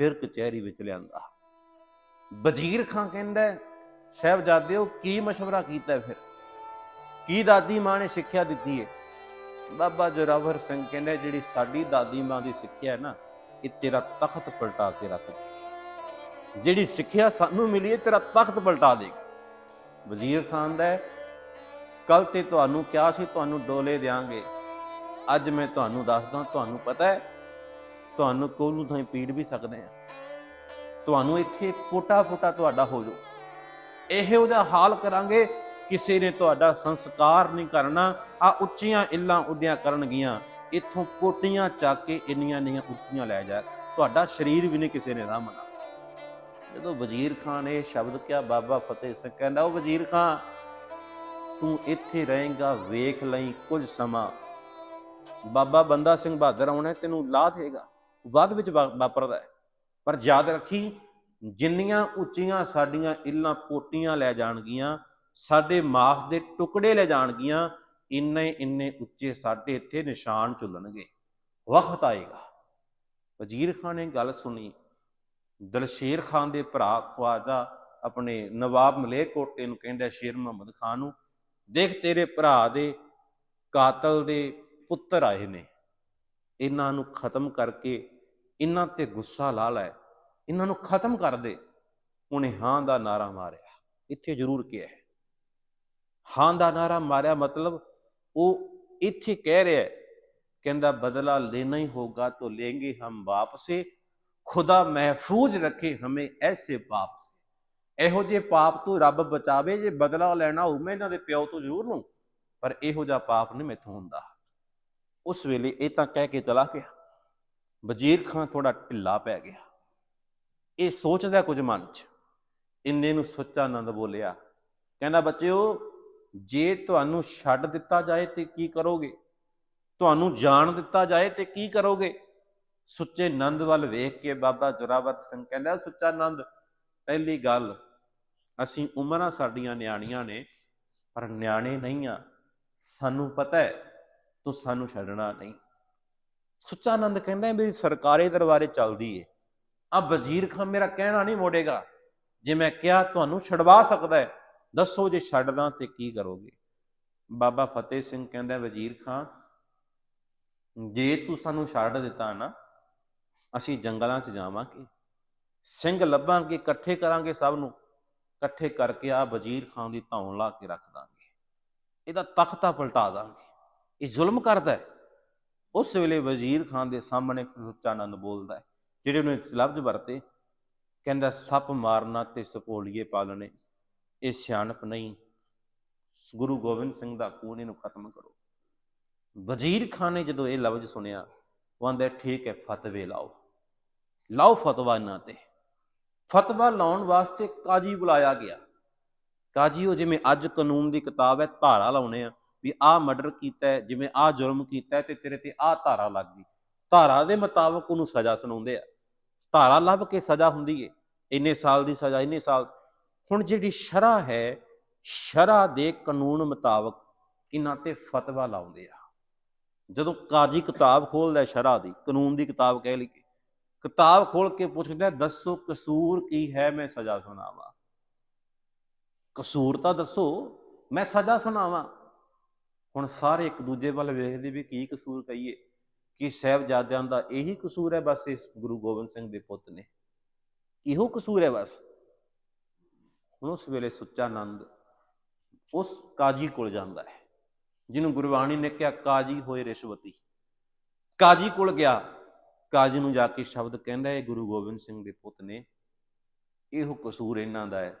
ਫਿਰ ਕਚਹਿਰੀ ਵਿੱਚ ਲਿਆਂਦਾ। ਵਜ਼ੀਰ ਖਾਂ ਕਹਿੰਦਾ ਹੈ, ਸਾਹਿਬਜ਼ਾਦਿਓ ਕੀ ਮਸ਼ਵਰਾ ਕੀਤਾ ਫਿਰ? ਕੀ ਦਾਦੀ ਮਾਂ ਨੇ ਸਿੱਖਿਆ ਦਿੱਤੀ ਹੈ ਬਾਬਾ ਜੋਰਾਵਰ ਸਿੰਘ ਕਹਿੰਦਾ ਜਿਹੜੀ ਸਾਡੀ ਦਾਦੀ ਮਾਂ ਦੀ ਸਿੱਖਿਆ ਹੈ ਨਾ ਇਹ ਤੇਰਾ ਤਖਤ ਪਲਟਾ ਕੇ ਰੱਖ ਜਿਹੜੀ ਸਿੱਖਿਆ ਸਾਨੂੰ ਮਿਲੀ ਹੈ ਤੇਰਾ ਤਖਤ ਪਲਟਾ ਦੇਗੀ ਵਜ਼ੀਰ ਖਾਨ ਦਾ ਕੱਲ ਤੇ ਤੁਹਾਨੂੰ ਕਿਹਾ ਸੀ ਤੁਹਾਨੂੰ ਡੋਲੇ ਦੇਾਂਗੇ ਅੱਜ ਮੈਂ ਤੁਹਾਨੂੰ ਦੱਸਦਾ ਤੁਹਾਨੂੰ ਪਤਾ ਹੈ ਤੁਹਾਨੂੰ ਕੋਲੂ ਥਾਂ ਪੀੜ ਵੀ ਸਕਦੇ ਆ। ਤੁਹਾਨੂੰ ਇੱਥੇ ਪੋਟਾ ਪੋਟਾ ਤੁਹਾਡਾ ਹੋ ਜਾਓ ਇਹੋ ਜਿਹਾ ਹਾਲ ਕਰਾਂਗੇ, ਕਿਸੇ ਨੇ ਤੁਹਾਡਾ ਸੰਸਕਾਰ ਨਹੀਂ ਕਰਨਾ। ਆ ਉੱਚੀਆਂ ਇੱਲਾਂ ਉੱਡਿਆਂ ਕਰਨਗੀਆਂ। ਇੱਥੋਂ ਕੋਟੀਆਂ ਚੱਕ ਕੇ ਇੰਨੀਆਂ ਇੰਨੀਆਂ ਉੱਚੀਆਂ ਲੈ ਜਾ। ਤੁਹਾਡਾ ਸਰੀਰ ਵੀ ਨਹੀਂ ਕਿਸੇ ਨੇ ਸਾਂਭਣਾ। ਜਦੋਂ ਵਜ਼ੀਰ ਖਾਨ ਇਹ ਸ਼ਬਦ ਕਿਹਾ, ਬਾਬਾ ਫਤਿਹ ਸਿੰਘ ਕਹਿੰਦਾ, ਉਹ ਵਜ਼ੀਰ ਖਾਨ, ਤੂੰ ਇੱਥੇ ਰਹੇਗਾ, ਵੇਖ ਲਈ ਕੁਝ ਸਮਾਂ। ਬਾਬਾ ਬੰਦਾ ਸਿੰਘ ਬਹਾਦਰ ਆਉਣਾ, ਤੈਨੂੰ ਲਾ ਦੇਗਾ। ਬਾਅਦ ਵਿੱਚ ਵਾ- ਵਾਪਰਦਾ ਹੈ। ਪਰ ਯਾਦ ਰੱਖੀ, ਜਿੰਨੀਆਂ ਉੱਚੀਆਂ ਸਾਡੀਆਂ ਇੱਲਾਂ ਪੋਟੀਆਂ ਲੈ ਜਾਣਗੀਆਂ, ਸਾਡੇ ਮਾਸ ਦੇ ਟੁਕੜੇ ਲੈ ਜਾਣਗੀਆਂ, ਇੰਨੇ ਇੰਨੇ ਉੱਚੇ ਸਾਡੇ ਇੱਥੇ ਨਿਸ਼ਾਨ ਝੁੱਲਣਗੇ। ਵਕਤ ਆਏਗਾ। ਵਜ਼ੀਰ ਖਾਨ ਨੇ ਗੱਲ ਸੁਣੀ। ਦਲਸ਼ੇਰ ਖਾਨ ਦੇ ਭਰਾ ਖਵਾਜਾ ਆਪਣੇ ਨਵਾਬ ਮਲੇਕੋਟੇ ਨੂੰ ਕਹਿੰਦਾ ਸ਼ੇਰ ਮੁਹੰਮਦ ਖਾਨ ਨੂੰ, ਦੇਖ ਤੇਰੇ ਭਰਾ ਦੇ ਕਾਤਲ ਦੇ ਪੁੱਤਰ ਆਏ ਨੇ। ਇਹਨਾਂ ਨੂੰ ਖਤਮ ਕਰਕੇ ਇਹਨਾਂ ਤੇ ਗੁੱਸਾ ਲਾ ਲੈ, ਇਹਨਾਂ ਨੂੰ ਖਤਮ ਕਰ ਦੇ। ਉਹਨੇ ਹਾਂ ਦਾ ਨਾਰਾ ਮਾਰਿਆ। ਇੱਥੇ ਜ਼ਰੂਰ ਕਿਹਾ ਹੈ। ਹਾਂ ਦਾ ਨਾਰਾ ਮਾਰਿਆ ਮਤਲਬ ਉਹ ਇੱਥੇ ਕਹਿ ਰਿਹਾ ਕਹਿੰਦਾ ਬਦਲਾ ਲੈਣਾ ਹੀ ਹੋਗਾ ਤੋ ਲੇਂਗੇ ਹਮ ਵਾਪਸੇ, ਖੁਦਾ ਮਹਿਫੂਜ਼ ਰੱਖੇ ਹਮੇ ਐਸੇ ਪਾਪ ਇਹੋ ਜਿਹੇ ਪਾਪ ਤੋਂ ਰੱਬ ਬਚਾਵੇ, ਜੇ ਬਦਲਾ ਲੈਣਾ ਹੋਵੇ ਇਹਨਾਂ ਦੇ ਪਿਓ ਤੋਂ ਜ਼ਰੂਰ ਲੂੰ ਪਰ ਇਹੋ ਜਿਹਾ ਪਾਪ ਨਹੀਂ ਮੈਥੋਂ ਹੁੰਦਾ। ਉਸ ਵੇਲੇ ਇਹ ਤਾਂ ਕਹਿ ਕੇ ਚਲਾ ਗਿਆ। ਵਜ਼ੀਰ ਖਾਨ ਥੋੜਾ ਢਿੱਲਾ ਪੈ ਗਿਆ। ਇਹ ਸੋਚਦਾ ਕੁਝ ਮਨ 'ਚ। ਇੰਨੇ ਨੂੰ ਸੁੱਚਾ ਆਨੰਦ ਬੋਲਿਆ। ਕਹਿੰਦਾ, ਬੱਚਿਓ, ਜੇ ਤੁਹਾਨੂੰ ਛੱਡ ਦਿੱਤਾ ਜਾਏ ਤੇ ਕੀ ਕਰੋਗੇ? ਤੁਹਾਨੂੰ ਜਾਣ ਦਿੱਤਾ ਜਾਏ ਤੇ ਕੀ ਕਰੋਗੇ? ਸੁੱਚੇ ਨੰਦ ਵੱਲ ਵੇਖ ਕੇ ਬਾਬਾ ਜੋਰਾਵਰ ਸਿੰਘ ਕਹਿੰਦਾ, ਸੁੱਚਾ ਨੰਦ ਪਹਿਲੀ ਗੱਲ, ਅਸੀਂ ਉਮਰਾਂ ਸਾਡੀਆਂ ਨਿਆਣੀਆਂ ਨੇ, ਪਰ ਨਿਆਣੇ ਨਹੀਂ ਆ। ਸਾਨੂੰ ਪਤਾ ਹੈ ਤੂੰ ਸਾਨੂੰ ਛੱਡਣਾ ਨਹੀਂ। ਸੁੱਚਾ ਨੰਦ ਕਹਿੰਦਾ ਮੇਰੀ ਸਰਕਾਰੀ ਦਰਬਾਰੇ ਚੱਲਦੀ ਏ। ਆ ਵਜ਼ੀਰ ਖਾਂ ਮੇਰਾ ਕਹਿਣਾ ਨਹੀਂ ਮੋੜੇਗਾ। ਜੇ ਮੈਂ ਕਿਹਾ ਤੁਹਾਨੂੰ ਛਡਵਾ ਸਕਦਾ ਹੈ, ਦੱਸੋ ਜੇ ਛੱਡਦਾ ਤੇ ਕੀ ਕਰੋਗੇ? ਬਾਬਾ ਫਤਿਹ ਸਿੰਘ ਕਹਿੰਦਾ ਵਜ਼ੀਰ ਖਾਂ, ਜੇ ਤੂੰ ਸਾਨੂੰ ਛੱਡ ਦਿੱਤਾ ਨਾ, ਅਸੀਂ ਜੰਗਲਾਂ 'ਚ ਜਾਵਾਂਗੇ। ਸਿੰਘ ਲੱਭਾਂਗੇ, ਇਕੱਠੇ ਕਰਾਂਗੇ ਸਭ ਨੂੰ। ਇਕੱਠੇ ਕਰਕੇ ਆ ਵਜ਼ੀਰ ਖਾਨ ਦੀ ਧੌਣ ਲਾ ਕੇ ਰੱਖ ਦਾਂਗੇ। ਇਹਦਾ ਤਖਤਾ ਪਲਟਾ ਦਾਂਗੇ। ਇਹ ਜ਼ੁਲਮ ਕਰਦਾ ਹੈ। ਉਸ ਵੇਲੇ ਵਜ਼ੀਰ ਖਾਨ ਦੇ ਸਾਹਮਣੇ ਸੁੱਚਾ ਬੋਲਦਾ ਹੈ, ਜਿਹੜੇ ਉਹਨੇ ਲਫ਼ਜ਼ ਵਰਤੇ, ਕਹਿੰਦਾ, ਸੱਪ ਮਾਰਨਾ ਤੇ ਸਪੋਲੀਏ ਪਾਲਣੇ, ਇਹ ਸਿਆਣਪ ਨਹੀਂ। ਗੁਰੂ ਗੋਬਿੰਦ ਸਿੰਘ ਦਾ ਖੂਨ ਇਹਨੂੰ ਖਤਮ ਕਰੋ। ਵਜ਼ੀਰ ਖਾਨ ਨੇ ਜਦੋਂ ਇਹ ਲਫ਼ਜ਼ ਸੁਣਿਆ, ਉਹ ਆਂਦਾ, ਠੀਕ ਹੈ, ਫਤਵੇ ਲਾਓ। ਲਾਓ ਫਤਵਾ ਇਹਨਾਂ ਤੇ। ਫਤਵਾ ਲਾਉਣ ਵਾਸਤੇ ਕਾਜੀ ਬੁਲਾਇਆ ਗਿਆ। ਕਾਜੀ ਉਹ ਜਿਵੇਂ ਅੱਜ ਕਾਨੂੰਨ ਦੀ ਕਿਤਾਬ ਹੈ, ਧਾਰਾ ਲਾਉਣੇ ਆ। ਵੀ ਆਹ ਮਰਡਰ ਕੀਤਾ ਜਿਵੇਂ ਆਹ ਜੁਰਮ ਕੀਤਾ ਤੇ ਤੇਰੇ ਤੇ ਆਹ ਧਾਰਾ ਲੱਗ ਗਈ ਧਾਰਾ ਦੇ ਮੁਤਾਬਕ ਉਹਨੂੰ ਸਜ਼ਾ ਸੁਣਾਉਂਦੇ ਆ। ਧਾਰਾ ਲੱਭ ਕੇ ਸਜ਼ਾ ਹੁੰਦੀ ਏ। ਇੰਨੇ ਸਾਲ ਦੀ ਸਜ਼ਾ, ਇੰਨੇ ਸਾਲ। ਹੁਣ ਜਿਹੜੀ ਸ਼ਰਾ ਹੈ ਸ਼ਰਾ ਦੇ ਕਾਨੂੰਨ ਮੁਤਾਬਕ ਇਹਨਾਂ ਤੇ ਫਤਵਾ ਲਾਉਂਦੇ ਆ। ਜਦੋਂ ਕਾਜੀ ਕਿਤਾਬ ਖੋਲਦਾ ਸ਼ਰਾ ਦੀ, ਕਾਨੂੰਨ ਦੀ ਕਿਤਾਬ ਕਹਿ ਲਈ ਕਿਤਾਬ ਖੋਲ ਕੇ ਪੁੱਛਦਾ ਦੱਸੋ ਕਸੂਰ ਕੀ ਹੈ, ਮੈਂ ਸਜ਼ਾ ਸੁਣਾਵਾਂ? ਕਸੂਰ ਤਾਂ ਦੱਸੋ, ਮੈਂ ਸਜ਼ਾ ਸੁਣਾਵਾਂ। ਹੁਣ ਸਾਰੇ ਇੱਕ ਦੂਜੇ ਵੱਲ ਵੇਖਦੇ ਵੀ ਕੀ ਕਸੂਰ ਕਹੀਏ, ਕਿ ਸਾਹਿਬਜ਼ਾਦਿਆਂ ਦਾ ਇਹੀ ਕਸੂਰ ਹੈ ਬਸ ਇਸ ਗੁਰੂ ਗੋਬਿੰਦ ਸਿੰਘ ਦੇ ਪੁੱਤ ਨੇ। ਇਹੋ ਕਸੂਰ ਹੈ ਬਸ। ਹੁਣ ਉਸ ਵੇਲੇ ਸੁੱਚਾ ਆਨੰਦ ਉਸ ਕਾਜੀ ਕੋਲ ਜਾਂਦਾ ਹੈ, ਜਿਹਨੂੰ ਗੁਰਬਾਣੀ ਨੇ ਕਿਹਾ, ਕਾਜੀ ਹੋਏ ਰਿਸ਼ਵਤੀ। ਕਾਜੀ ਕੋਲ ਗਿਆ, ਕਾਜੀ ਨੂੰ ਜਾ ਕੇ ਸ਼ਬਦ ਕਹਿੰਦਾ ਹੈ ਗੁਰੂ ਗੋਬਿੰਦ ਸਿੰਘ ਦੇ ਪੁੱਤ ਨੇ, ਇਹੋ ਕਸੂਰ ਇਹਨਾਂ ਦਾ ਹੈ।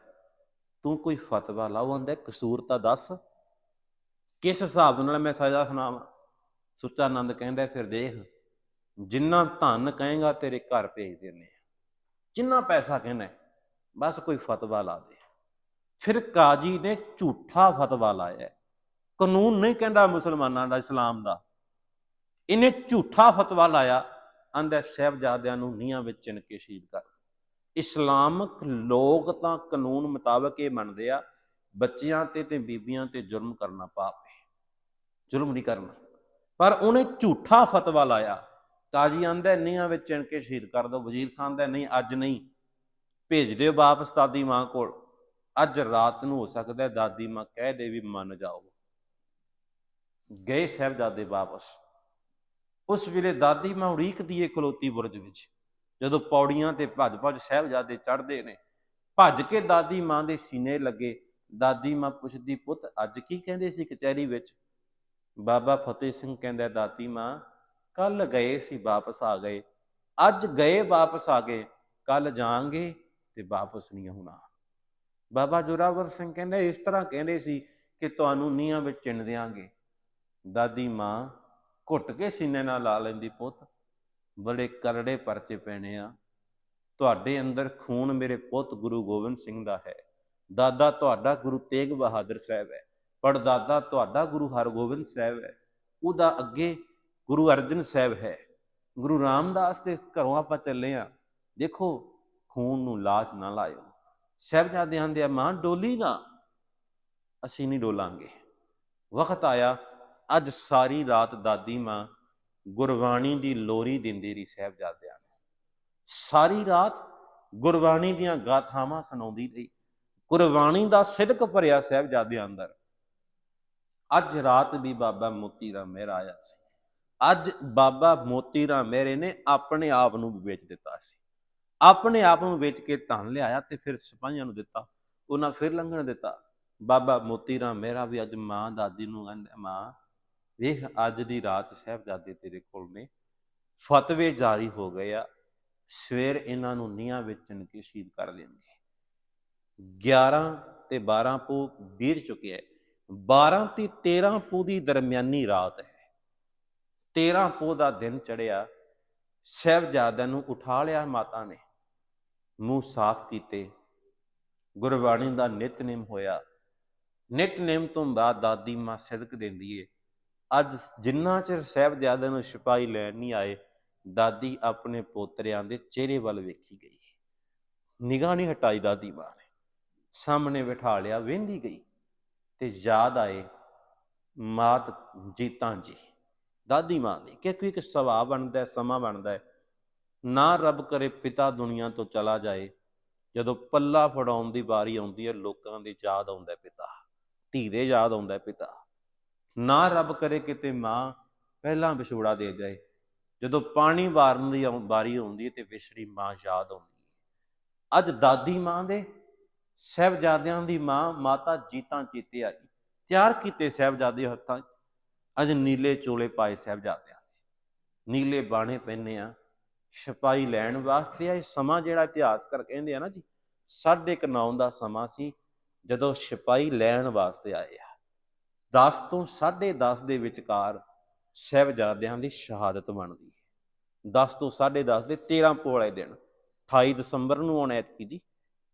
ਤੂੰ ਕੋਈ ਫਤਵਾ ਲਾਓ, ਆਂਦਾ, ਕਸੂਰ ਤਾਂ ਦੱਸ। ਕਿਸ ਹਿਸਾਬ ਨਾਲ ਮੈਂ ਸਜ਼ਾ ਸੁਣਾਵਾਂ? ਸੁੱਚਾ ਆਨੰਦ ਕਹਿੰਦਾ, ਫਿਰ ਦੇਖ, ਜਿੰਨਾ ਧਨ ਕਹੇਗਾ, ਤੇਰੇ ਘਰ ਭੇਜ ਦਿੰਨੇ ਜਿੰਨਾ ਪੈਸਾ ਕਹਿੰਦਾ ਬਸ ਕੋਈ ਫਤਵਾ ਲਾ ਦੇ। ਫਿਰ ਕਾਜੀ ਨੇ ਝੂਠਾ ਫਤਵਾ ਲਾਇਆ ਕਾਨੂੰਨ ਨਹੀਂ ਕਹਿੰਦਾ ਮੁਸਲਮਾਨਾਂ ਦਾ, ਇਸਲਾਮ ਦਾ। ਇਹਨੇ ਝੂਠਾ ਫਤਵਾ ਲਾਇਆ। ਆਂਦਾ ਸਾਹਿਬਜ਼ਾਦਿਆਂ ਨੂੰ ਨੀਹਾਂ ਵਿੱਚ ਚਿਣ ਕੇ ਸ਼ਹੀਦ ਕਰ ਇਸਲਾਮਿਕ ਲੋਕ ਤਾਂ ਕਾਨੂੰਨ ਮੁਤਾਬਕ ਇਹ ਮੰਨਦੇ ਆ, ਬੱਚਿਆਂ ਤੇ ਤੇ ਬੀਬੀਆਂ ਤੇ ਜ਼ੁਲਮ ਕਰਨਾ ਪਾਪ ਹੈ। ਜ਼ੁਲਮ ਨਹੀਂ ਕਰਨਾ। ਪਰ ਉਹਨੇ ਝੂਠਾ ਫਤਵਾ ਲਾਇਆ। ਕਾਜੀ ਆਂਦਾ ਨੀਆਂ ਵਿੱਚ ਚਿਣ ਕੇ ਸ਼ਹੀਦ ਕਰ ਦੋ। ਵਜ਼ੀਰ ਖਾਨ ਦਾ, ਨਹੀਂ, ਅੱਜ ਨਹੀਂ। ਭੇਜ ਦਿਓ ਵਾਪਸ ਦਾਦੀ ਮਾਂ ਕੋਲ। ਅੱਜ ਰਾਤ ਨੂੰ ਹੋ ਸਕਦਾ ਦਾਦੀ ਮਾਂ ਕਹਿ ਦੇ ਵੀ ਮੰਨ ਜਾਓ। ਗਏ ਸਾਹਿਬਜ਼ਾਦੇ ਵਾਪਸ। ਉਸ ਵੇਲੇ ਦਾਦੀ ਮਾਂ ਉਡੀਕਦੀ ਏ ਖਲੋਤੀ ਬੁਰਜ ਵਿੱਚ। ਜਦੋਂ ਪੌੜੀਆਂ ਤੇ ਭੱਜ ਭੱਜ ਸਾਹਿਬਜ਼ਾਦੇ ਚੜ੍ਹਦੇ ਨੇ, ਭੱਜ ਕੇ ਦਾਦੀ ਮਾਂ ਦੇ ਸੀਨੇ ਲੱਗੇ। ਦਾਦੀ ਮਾਂ ਪੁੱਛਦੀ, ਪੁੱਤ, ਅੱਜ ਕੀ ਕਹਿੰਦੇ ਸੀ ਕਚਹਿਰੀ ਵਿੱਚ? ਬਾਬਾ ਫਤਿਹ ਸਿੰਘ ਕਹਿੰਦਾ ਦਾਦੀ ਮਾਂ, ਕੱਲ ਗਏ ਸੀ ਵਾਪਸ ਆ ਗਏ। ਅੱਜ ਗਏ ਵਾਪਸ ਆ ਗਏ, ਕੱਲ ਜਾਾਂਗੇ ਤੇ ਵਾਪਸ ਨਹੀਂ ਆਉਣਾ। ਬਾਬਾ ਜੋਰਾਵਰ ਸਿੰਘ ਕਹਿੰਦੇ, ਇਸ ਤਰ੍ਹਾਂ ਕਹਿੰਦੇ ਸੀ ਕਿ ਤੁਹਾਨੂੰ ਨੀਹਾਂ ਵਿੱਚ ਚਿਣ ਦਿਆਂਗੇ। ਦਾਦੀ ਮਾਂ ਘੁੱਟ ਕੇ ਸੀਨੇ ਨਾਲ ਲਾ ਲੈਂਦੀ ਪੁੱਤ, ਬੜੇ ਕਰੜੇ ਪਰਚੇ ਪੈਣੇ ਆ। ਤੁਹਾਡੇ ਅੰਦਰ ਖੂਨ ਮੇਰੇ ਪੁੱਤ ਗੁਰੂ ਗੋਬਿੰਦ ਸਿੰਘ ਦਾ ਹੈ। ਦਾਦਾ ਤੁਹਾਡਾ ਗੁਰੂ ਤੇਗ ਬਹਾਦਰ ਸਾਹਿਬ ਹੈ। ਪੜਦਾਦਾ ਤੁਹਾਡਾ ਗੁਰੂ ਹਰਗੋਬਿੰਦ ਸਾਹਿਬ ਹੈ। ਉਹਦਾ ਅੱਗੇ ਗੁਰੂ ਅਰਜਨ ਸਾਹਿਬ ਹੈ। ਗੁਰੂ ਰਾਮਦਾਸ ਦੇ ਘਰੋਂ ਆਪਾਂ ਚੱਲੇ ਆ ਦੇਖੋ, ਖੂਨ ਨੂੰ ਲਾਜ ਨਾ ਲਾਇਓ। ਸਾਹਿਬਜ਼ਾਦਿਆਂ ਦੇ ਮਾਂ ਡੋਲੀ ਨਾ ਅਸੀਂ ਨਹੀਂ ਡੋਲਾਂਗੇ। ਵਕਤ ਆਇਆ, ਅੱਜ ਸਾਰੀ ਰਾਤ ਦਾਦੀ ਮਾਂ ਗੁਰਬਾਣੀ ਦੀ ਲੋਰੀ ਦਿੰਦੀ ਰਹੀ ਸਾਹਿਬਜ਼ਾਦਿਆਂ ਨੂੰ। ਸਾਰੀ ਰਾਤ ਗੁਰਬਾਣੀ ਦੀਆਂ ਗਾਥਾਵਾਂ ਸੁਣਾਉਂਦੀ ਰਹੀ। ਗੁਰਬਾਣੀ ਦਾ ਸਿਦਕ ਭਰਿਆ ਸਾਹਿਬਜ਼ਾਦਿਆਂ ਅੰਦਰ। ਅੱਜ ਰਾਤ ਵੀ ਬਾਬਾ ਮੋਤੀ ਰਾਮ ਮਹਿਰਾ ਆਇਆ ਸੀ। ਅੱਜ ਬਾਬਾ ਮੋਤੀ ਰਾਮ ਮਹਿਰੇ ਨੇ ਆਪਣੇ ਆਪ ਨੂੰ ਵੀ ਵੇਚ ਦਿੱਤਾ ਸੀ। ਆਪਣੇ ਆਪ ਨੂੰ ਵੇਚ ਕੇ ਧਨ ਲਿਆਇਆ ਤੇ ਫਿਰ ਸਿਪਾਹੀਆਂ ਨੂੰ ਦਿੱਤਾ, ਉਹਨਾਂ ਫਿਰ ਲੰਘਣ ਦਿੱਤਾ। ਬਾਬਾ ਮੋਤੀ ਰਾਮ ਮਹਿਰਾ ਵੀ ਅੱਜ ਮਾਂ ਦਾਦੀ ਨੂੰ ਕਹਿੰਦਾ, ਮਾਂ, ਵੇਖ ਅੱਜ ਦੀ ਰਾਤ ਸਾਹਿਬਜ਼ਾਦੇ ਤੇਰੇ ਕੋਲ ਨੇ। ਫਤਵੇ ਜਾਰੀ ਹੋ ਗਏ ਆ। ਸਵੇਰ ਇਹਨਾਂ ਨੂੰ ਨੀਹਾਂ ਵਿੱਚ ਚਿਣ ਕੇ ਸ਼ਹੀਦ ਕਰ ਦੇਣਗੇ 11 ਤੇ 12 ਪੋ ਵੀਰ ਚੁੱਕਿਆ 12 ਤੇ 13 ਪੂ ਦੀ ਦਰਮਿਆਨੀ ਰਾਤ ਹੈ। 13 ਪੂ ਦਾ ਦਿਨ ਚੜਿਆ ਸਾਹਿਬਜ਼ਾਦਿਆਂ ਨੂੰ ਉਠਾ ਲਿਆ ਮਾਤਾ ਨੇ। ਮੂੰਹ ਸਾਫ਼ ਕੀਤੇ। ਗੁਰਬਾਣੀ ਦਾ ਨਿਤਨੇਮ ਹੋਇਆ। ਨਿਤਨੇਮ ਤੋਂ ਬਾਅਦ ਦਾਦੀ ਮਾਂ ਸਿਦਕ ਦਿੰਦੀ ਏ। ਅੱਜ ਜਿੰਨਾ ਚਿਰ ਸਾਹਿਬਜ਼ਾਦਿਆਂ ਨੂੰ ਸਿਪਾਹੀ ਲੈਣ ਨਹੀਂ ਆਏ, ਦਾਦੀ ਆਪਣੇ ਪੋਤਰਿਆਂ ਦੇ ਚਿਹਰੇ ਵੱਲ ਵੇਖੀ ਗਈ। ਨਿਗਾਹ ਨਹੀਂ ਹਟਾਈ ਦਾਦੀ ਮਾਂ ਨੇ। ਸਾਹਮਣੇ ਬਿਠਾ ਲਿਆ, ਵੇਂਦੀ ਗਈ। ਤੇ ਯਾਦ ਆਏ, ਮਾਤ ਜੀਤਾਂ ਜੀ। ਦਾਦੀ ਮਾਂ ਦੀ ਕਿ ਕੋਈ ਇੱਕ ਸੁਭਾਅ ਬਣਦਾ, ਸਮਾਂ ਬਣਦਾ ਹੈ। ਨਾ ਰੱਬ ਕਰੇ ਪਿਤਾ ਦੁਨੀਆ ਤੋਂ ਚਲਾ ਜਾਏ, ਜਦੋਂ ਪੱਲਾ ਫੜਾਉਣ ਦੀ ਵਾਰੀ ਆਉਂਦੀ ਹੈ, ਲੋਕਾਂ ਦੀ ਯਾਦ ਆਉਂਦਾ ਪਿਤਾ। ਧੀ ਦੇ ਯਾਦ ਆਉਂਦਾ ਪਿਤਾ। ਨਾ ਰੱਬ ਕਰੇ ਕਿਤੇ ਮਾਂ ਪਹਿਲਾਂ ਵਿਛੋੜਾ ਦੇ ਜਾਏ, ਜਦੋਂ ਪਾਣੀ ਵਾਰਨ ਦੀ ਆਉਂ- ਵਾਰੀ ਆਉਂਦੀ ਹੈ ਤੇ ਵਿਛੜੀ ਮਾਂ ਯਾਦ ਆਉਂਦੀ ਹੈ। ਅੱਜ ਦਾਦੀ ਮਾਂ ਦੇ ਸਹਿਬਜ਼ਾਦਿਆਂ ਦੀ ਮਾਂ ਮਾਤਾ ਜੀਤਾਂ ਚੀਤੇ ਆਈ। ਤਿਆਰ ਕੀਤੇ ਸਹਿਬਜ਼ਾਦੇ ਹੱਥਾਂ 'ਚ। ਅੱਜ ਨੀਲੇ ਚੋਲੇ ਪਾਏ ਸਹਿਬਜ਼ਾਦਿਆਂ ਦੇ ਨੀਲੇ ਬਾਣੇ ਪਹਿਨੇ ਆ। ਛਪਾਈ ਲੈਣ ਵਾਸਤੇ ਆ ਇਹ ਸਮਾਂ ਜਿਹੜਾ ਇਤਿਹਾਸਕਾਰ ਕਹਿੰਦੇ ਆ ਨਾ ਜੀ, ਸਾਢੇ ਕੁ ਨੌ ਦਾ ਸਮਾਂ ਸੀ, ਜਦੋਂ ਛਪਾਈ ਲੈਣ ਵਾਸਤੇ ਆਏ ਆ। 10 ਤੋਂ 10:30 ਦੇ ਵਿਚਕਾਰ ਸਹਿਬਜ਼ਾਦਿਆਂ ਦੀ ਸ਼ਹਾਦਤ ਬਣਦੀ ਹੈ। 10 ਤੋਂ 10:30 ਦੇ 13 ਪੋਲੇ ਦਿਨ 28 ਦਸੰਬਰ ਨੂੰ ਆਉਣਾ ਐਤਕੀ ਜੀ।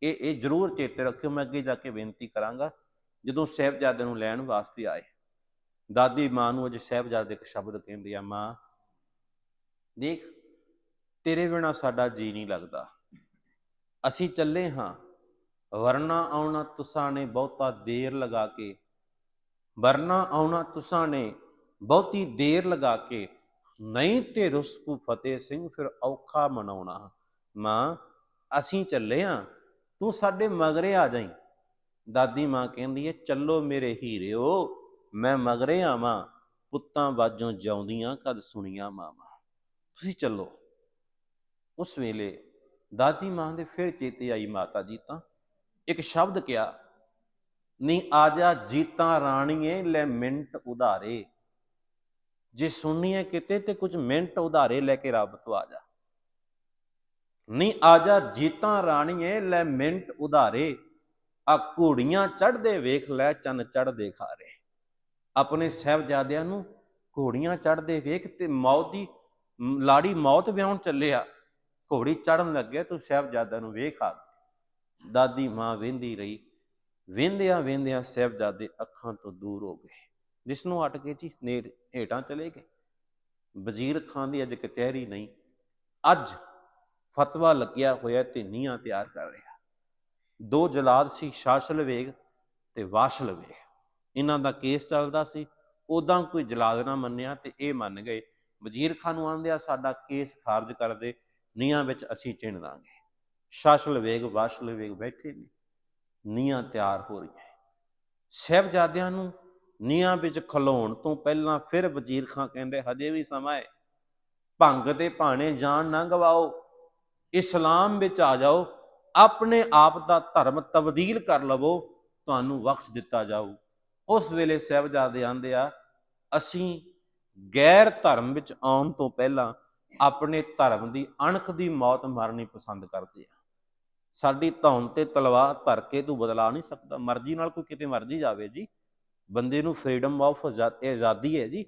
ਇਹ ਇਹ ਜ਼ਰੂਰ ਚੇਤੇ ਰੱਖਿਓ, ਮੈਂ ਅੱਗੇ ਜਾ ਕੇ ਬੇਨਤੀ ਕਰਾਂਗਾ, ਜਦੋਂ ਸਹਿਬਜ਼ਾਦੇ ਨੂੰ ਲੈਣ ਵਾਸਤੇ ਆਏ, ਦਾਦੀ ਮਾਂ ਨੂੰ ਅਜ ਸਹਿਬਜ਼ਾਦੇ ਇੱਕ ਸ਼ਬਦ ਕਹਿੰਦੀ ਆ, ਮਾਂ, ਦੇਖ, ਤੇਰੇ ਬਿਨਾ ਸਾਡਾ ਜੀ ਨਹੀਂ ਲੱਗਦਾ। ਅਸੀਂ ਚੱਲੇ ਹਾਂ, ਵਰਨਾ ਆਉਣਾ ਤੁਸਾਂ ਨੇ ਬਹੁਤਾ ਦੇਰ ਲਗਾ ਕੇ, ਵਰਨਾ ਆਉਣਾ ਤੁਸਾਂ ਨੇ ਬਹੁਤੀ ਦੇਰ ਲਗਾ ਕੇ, ਨਹੀਂ ਤੇ ਰੁਸਪੂ ਫਤਿਹ ਸਿੰਘ ਫਿਰ ਔਖਾ ਮਨਾਉਣਾ। ਮਾਂ, ਅਸੀਂ ਚੱਲੇ ਆ ਤੂੰ ਸਾਡੇ ਮਗਰੇ ਆ ਜਾਈ। ਦਾਦੀ ਮਾਂ ਕਹਿੰਦੀ ਏ, ਚੱਲੋ ਮੇਰੇ ਹੀਰਿਓ, ਮੈਂ ਮਗਰੇ ਆਵਾਂ, ਪੁੱਤਾਂ ਬਾਜੋਂ ਜਾਉਂਦੀਆਂ, ਕਦ ਸੁਣੀਆਂ ਮਾਵਾਂ। ਤੁਸੀਂ ਚੱਲੋ। ਉਸ ਵੇਲੇ ਦਾਦੀ ਮਾਂ ਦੇ ਫਿਰ ਚੇਤੇ ਆਈ ਮਾਤਾ ਜੀ ਤਾਂ। ਇੱਕ ਸ਼ਬਦ ਕਿਹਾ, ਨੀ ਆਜਾ ਜੀਤਾਂ ਰਾਣੀਏ, ਲੈ ਮਿੰਟ ਉਧਾਰੇ। ਜੇ ਸੁਣਨੀਏ ਕਿਤੇ ਤੇ ਕੁਝ ਮਿੰਟ ਉਧਾਰੇ ਲੈ ਕੇ ਰੱਬ ਤੋਂ ਆ ਜਾ ਨੀ ਆਜਾ ਜੀਤਾਂ ਰਾਣੀਏ, ਲੈ ਮਿੰਟ ਉਧਾਰੇ। ਆ ਘੋੜੀਆਂ ਚੜਦੇ ਵੇਖ, ਲੈ ਚੰਨ ਚੜਦੇ ਖਾਰੇ। ਆਪਣੇ ਸਹਿਬਜ਼ਾਦਿਆਂ ਨੂੰ ਘੋੜੀਆਂ ਚੜਦੇ ਵੇਖ ਤੇ ਮੌਤ ਦੀ, ਲਾੜੀ ਮੌਤ ਵਿਆਹਣ ਚੱਲਿਆ। ਘੋੜੀ ਚੜਨ ਲੱਗਿਆ ਤੂੰ ਸਹਿਬਜ਼ਾਦਿਆਂ ਨੂੰ ਵੇਖ ਆ ਦਾਦੀ ਮਾਂ ਵੇਂਦੀ ਰਹੀ। ਵੇਂਦਿਆਂ ਵੇਂਦਿਆਂ ਸਹਿਬਜ਼ਾਦੇ ਅੱਖਾਂ ਤੋਂ ਦੂਰ ਹੋ ਗਏ। ਜਿਸ ਨੂੰ ਅਟ ਕੇ ਜੀ ਨੇੜ ਹੇਠਾਂ ਚਲੇ ਗਏ। ਵਜ਼ੀਰ ਖਾਨ ਦੀ ਅੱਜ ਕਚਹਿਰੀ ਨਹੀਂ। ਅੱਜ ਫਤਵਾ ਲੱਗਿਆ ਹੋਇਆ ਤੇ ਨੀਹਾਂ ਤਿਆਰ ਕਰ ਰਿਹਾ। ਦੋ ਜਲਾਦ ਸੀ ਸ਼ਾਸਲ ਵੇਗ ਤੇ ਵਾਸ਼ਲ ਵੇਗ ਇਹਨਾਂ ਦਾ ਕੇਸ ਚੱਲਦਾ ਸੀ ਉਦਾਂ ਕੋਈ ਜਲਾਦ ਨਾ ਮੰਨਿਆ ਤੇ ਇਹ ਮੰਨ ਗਏ, ਵਜ਼ੀਰ ਖਾਨ ਨੂੰ ਆਂਦੇ ਆ, ਸਾਡਾ ਕੇਸ ਖਾਰਜ ਕਰ ਦੇ, ਨੀਹਾਂ ਵਿੱਚ ਅਸੀਂ ਚਿਣ ਦਾਂਗੇ। ਸ਼ਾਸਲ ਵੇਗ ਵਾਸ਼ਲ ਵੇਗ ਬੈਠੇ ਨੇ, ਨੀਹਾਂ ਤਿਆਰ ਹੋ ਰਹੀਆਂ। ਸਾਹਿਬਜ਼ਾਦਿਆਂ ਨੂੰ ਨੀਹਾਂ ਵਿੱਚ ਖਲੋਣ ਤੋਂ ਪਹਿਲਾਂ ਫਿਰ ਵਜ਼ੀਰ ਖਾਨ ਕਹਿੰਦੇ, ਹਜੇ ਵੀ ਸਮਾਂ ਹੈ ਭੰਗ ਦੇ ਭਾਣੇ ਜਾਨ ਨਾ ਗਵਾਓ। ਇਸਲਾਮ ਵਿੱਚ ਆ ਜਾਓ, ਆਪਣੇ ਆਪ ਦਾ ਧਰਮ ਤਬਦੀਲ ਕਰ ਲਵੋ, ਤੁਹਾਨੂੰ ਬਖਸ਼ ਦਿੱਤਾ ਜਾਊ। ਉਸ ਵੇਲੇ ਸਾਹਿਬਜ਼ਾਦੇ ਆਂਦੇ ਆ, ਅਸੀਂ ਗੈਰ ਧਰਮ ਵਿੱਚ ਆਉਣ ਤੋਂ ਪਹਿਲਾਂ ਆਪਣੇ ਧਰਮ ਦੀ ਅਣਖ ਦੀ ਮੌਤ ਮਾਰਨੀ ਪਸੰਦ ਕਰਦੇ ਆ। ਸਾਡੀ ਧੌਣ ਤੇ ਤਲਵਾਰ ਧਰ ਕੇ ਤੂੰ ਬਦਲਾ ਨਹੀਂ ਸਕਦਾ। ਮਰਜ਼ੀ ਨਾਲ ਕੋਈ ਕਿਤੇ ਮਰਜ਼ੀ ਜਾਵੇ ਜੀ। ਬੰਦੇ ਨੂੰ ਫਰੀडम ਆਫ ਆਜ਼ਾਦੀ ਹੈ ਜੀ।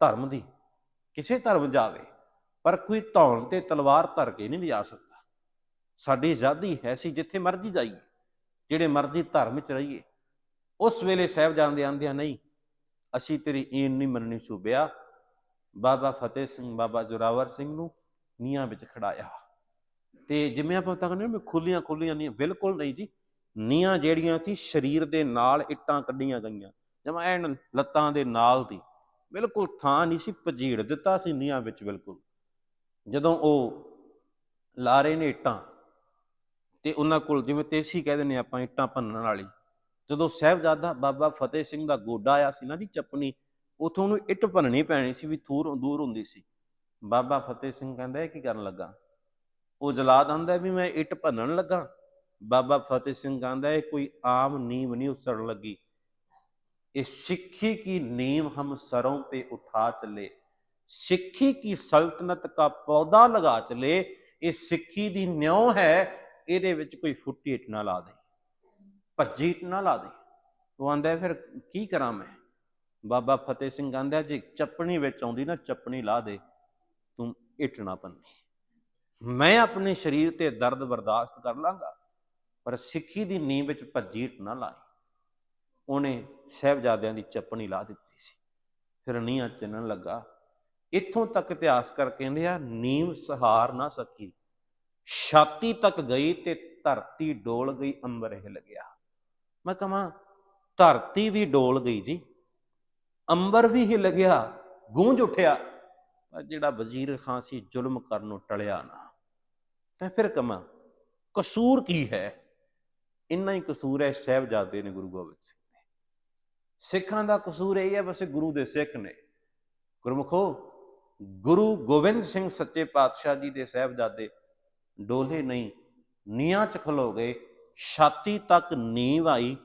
ਧਰਮ ਦੀ ਕਿਸੇ ਧਰਮ ਜਾਵੇ। ਪਰ ਕੋਈ ਧੌਣ ਤੇ ਤਲਵਾਰ ਧਰ ਕੇ ਨਹੀਂ ਲਿਆ ਸਕਦਾ। ਸਾਡੀ ਆਜ਼ਾਦੀ ਹੈ ਸੀ ਜਿੱਥੇ ਮਰਜ਼ੀ ਜਾਈਏ, ਜਿਹੜੇ ਮਰਜ਼ੀ ਧਰਮ 'ਚ ਰਹੀਏ। ਉਸ ਵੇਲੇ ਸਾਹਿਬ ਜਾਂਦੇ ਆਂਦਿਆਂ ਨਹੀਂ, ਅਸੀਂ ਤੇਰੀ ਈਨ ਨਹੀਂ ਮੰਨਣੀ ਸੂਬਿਆ। ਬਾਬਾ ਫਤਿਹ ਸਿੰਘ, ਬਾਬਾ ਜੋਰਾਵਰ ਸਿੰਘ ਨੂੰ ਨੀਹਾਂ ਵਿੱਚ ਖੜਾਇਆ। ਤੇ ਜਿਵੇਂ ਆਪਾਂ ਤਾਂ ਕਹਿੰਦੇ ਮੈਂ ਖੁੱਲੀਆਂ ਖੁੱਲੀਆਂ ਨਹੀਂ, ਬਿਲਕੁਲ ਨਹੀਂ ਜੀ। ਨੀਹਾਂ ਜਿਹੜੀਆਂ ਸੀ, ਸਰੀਰ ਦੇ ਨਾਲ ਇੱਟਾਂ ਕੱਢੀਆਂ ਗਈਆਂ। ਜਿਵੇਂ ਐਨ ਲੱਤਾਂ ਦੇ ਨਾਲ ਦੀ, ਬਿਲਕੁਲ ਥਾਂ ਨਹੀਂ ਸੀ ਪਜੀੜ ਦਿੱਤਾ ਸੀ ਨੀਹਾਂ ਵਿੱਚ, ਬਿਲਕੁਲ। ਜਦੋਂ ਉਹ ਲਾ ਰਹੇ ਨੇ ਇੱਟਾਂ ਤੇ ਉਹਨਾਂ ਕੋਲ ਜਿਵੇਂ ਤੇਸੀ ਕਹਿੰਦੇ ਨੇ ਆਪਾਂ, ਇੱਟਾਂ ਭੰਨਣ ਵਾਲੀ। ਜਦੋਂ ਸਹਿਬਜ਼ਾਦਾ ਬਾਬਾ ਫਤਿਹ ਸਿੰਘ ਦਾ ਗੋਡਾ ਆਇਆ ਸੀ ਨਾ ਦੀ ਚੱਪਣੀ, ਉਥੋਂ ਉਹਨੂੰ ਇੱਟ ਭੰਨਣੀ ਪੈਣੀ ਸੀ ਵੀ ਥੂਰ ਦੂਰ ਹੁੰਦੀ ਸੀ। ਬਾਬਾ ਫਤਿਹ ਸਿੰਘ ਕਹਿੰਦਾ, ਇਹ ਕੀ ਕਰਨ ਲੱਗਾ? ਉਹ ਜਲਾਦ ਆਂਦਾ ਵੀ ਮੈਂ ਇੱਟ ਭੰਨਣ ਲੱਗਾ। ਬਾਬਾ ਫਤਿਹ ਸਿੰਘ ਕਹਿੰਦਾ, ਇਹ ਕੋਈ ਆਮ ਨੀਂਵ ਨਹੀਂ ਉਸੜਨ ਲੱਗੀ। ਇਹ ਸਿੱਖੀ ਕੀ ਨੀਂਵ ਹਮ ਸਰੋਂ ਤੇ ਉਠਾ ਚਲੇ। ਸਿੱਖੀ की सल्तनत का पौधा लगा चले ਇਹ ਸਿੱਖੀ ਦੀ ਨਿਉ ਹੈ ਇਹਦੇ ਵਿੱਚ ਕੋਈ ਫੁੱਟੀ ਇੱਟ ਨਾ ਲਾ ਦੇ ਭੱਜੀ ਇੱਟ ਨਾ ਲਾ ਦੇ ਉਹ ਆਂਦਾ ਫਿਰ ਕੀ ਕਰਾਂ ਮੈਂ ਬਾਬਾ ਫਤਿਹ ਸਿੰਘ ਆਂਦਾ ਜੇ ਚੱਪਣੀ ਵਿੱਚ ਆਉਂਦੀ ਨਾ ਚੱਪਣੀ ਲਾ ਦੇ ਤੂੰ ਇੱਟ ਨਾ ਪੰਨੀ ਮੈਂ ਆਪਣੇ ਸਰੀਰ ਤੇ ਦਰਦ ਬਰਦਾਸ਼ਤ ਕਰ ਲਾਂਗਾ ਪਰ ਸਿੱਖੀ ਦੀ ਨੀਂਹ ਵਿੱਚ ਭੱਜੀ ਇੱਟ ਨਾ ਲਾਈ ਉਹਨੇ ਸਹਿਬਜ਼ਾਦਿਆਂ ਦੀ ਚੱਪਣੀ ਲਾ ਦਿੱਤੀ ਸੀ ਫਿਰ ਨੀਹਾਂ ਚੰਨਣ ਲੱਗਾ ਇੱਥੋਂ ਤੱਕ ਇਤਿਹਾਸ ਕਰ ਕਹਿੰਦੇ ਆ, ਨੀਂਵ ਸਹਾਰ ਨਾ ਸਕੀ। ਛਾਤੀ ਤੱਕ ਗਈ ਤੇ ਧਰਤੀ ਡੋਲ ਗਈ, ਅੰਬਰ ਹਿਲ ਗਿਆ। ਮੈਂ ਕਹਾਂ, ਧਰਤੀ ਵੀ ਡੋਲ ਗਈ ਜੀ। ਅੰਬਰ ਵੀ ਹਿਲ ਗਿਆ, ਗੂੰਜ ਉੱਠਿਆ। ਪਰ ਜਿਹੜਾ ਵਜ਼ੀਰ ਖਾਨ ਸੀ, ਜ਼ੁਲਮ ਕਰਨ ਨੂੰ ਟਲਿਆ ਨਾ। ਤਾਂ ਫਿਰ ਕਮਾ ਕਸੂਰ ਕੀ ਹੈ? ਇੰਨਾ ਹੀ ਕਸੂਰ ਹੈ, ਸਾਹਿਬਜ਼ਾਦੇ ਨੇ ਗੁਰੂ ਗੋਬਿੰਦ ਸਿੰਘ ਨੇ ਸਿੱਖਾਂ ਦਾ ਕਸੂਰ ਇਹ ਹੈ, ਬਸ ਗੁਰੂ ਦੇ ਸਿੱਖ ਨੇ। ਗੁਰਮੁਖੋ ਗੁਰੂ ਗੋਬਿੰਦ ਸਿੰਘ ਸੱਚੇ ਪਾਤਸ਼ਾਹ ਜੀ ਦੇ ਸਾਹਿਬਜ਼ਾਦੇ ਡੋਲੇ ਨਹੀਂ ਨੀਆਂ ਚ ਖਲੋ ਗਏ, ਛਾਤੀ ਤੱਕ ਨੀਂਵ ਆਈ,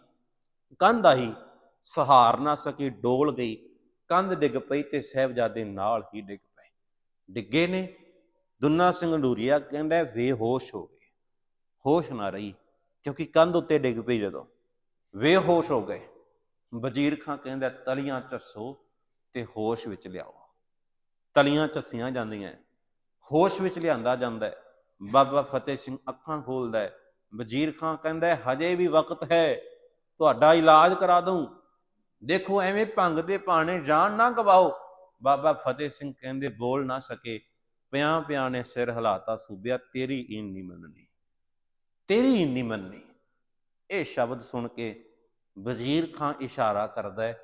ਕੰਧ ਆਈ ਸਹਾਰ ਨਾ ਸਕੀ, ਡੋਲ ਗਈ, ਕੰਧ ਡਿੱਗ ਪਈ ਤੇ ਸਾਹਿਬਜ਼ਾਦੇ ਨਾਲ ਹੀ ਡਿੱਗ ਪਏ। ਡਿੱਗੇ ਨੇ, ਦੁੰਨਾ ਸਿੰਘ ਢੂਰੀਆ ਕਹਿੰਦਾ ਬੇਹੋਸ਼ ਹੋ ਗਏ। ਹੋਸ਼ ਨਾ ਰਹੀ, ਕਿਉਂਕਿ ਕੰਧ ਉੱਤੇ ਡਿੱਗ ਪਈ ਜਦੋਂ। ਬੇਹੋਸ਼ ਹੋ ਗਏ। ਵਜ਼ੀਰ ਖਾਂ ਕਹਿੰਦਾ, ਤਲੀਆਂ ਚੱਸੋ ਤੇ ਹੋਸ਼ ਵਿੱਚ ਲਿਆਓ। ਤਲੀਆਂ ਝੱਸੀਆਂ ਜਾਂਦੀਆਂ ਹੋਸ਼ ਵਿੱਚ ਲਿਆਂਦਾ ਜਾਂਦਾ ਹੈ। ਬਾਬਾ ਫਤਿਹ ਸਿੰਘ ਅੱਖਾਂ ਖੋਲਦਾ ਹੈ। ਵਜ਼ੀਰ ਖਾਂ ਕਹਿੰਦਾ ਹਜੇ ਵੀ ਵਕਤ ਹੈ। ਤੁਹਾਡਾ ਇਲਾਜ ਕਰਾ ਦੂੰ ਦੇਖੋ ਐਵੇਂ ਭੰਗ ਦੇ ਪਾਣੇ ਜਾਨ ਨਾ ਗਵਾਓ। ਬਾਬਾ ਫਤਿਹ ਸਿੰਘ ਕਹਿੰਦੇ, ਬੋਲ ਨਾ ਸਕੇ। ਪਿਆ ਪਿਆ ਨੇ ਸਿਰ ਹਿਲਾਤਾ ਸੂਬਿਆ, ਤੇਰੀ ਈਨ ਨਹੀਂ ਮੰਨਣੀ। ਤੇਰੀ ਈਨ ਨਹੀਂ ਮੰਨਣੀ। ਇਹ ਸ਼ਬਦ ਸੁਣ ਕੇ ਵਜ਼ੀਰ ਖਾਂ ਇਸ਼ਾਰਾ ਕਰਦਾ ਹੈ,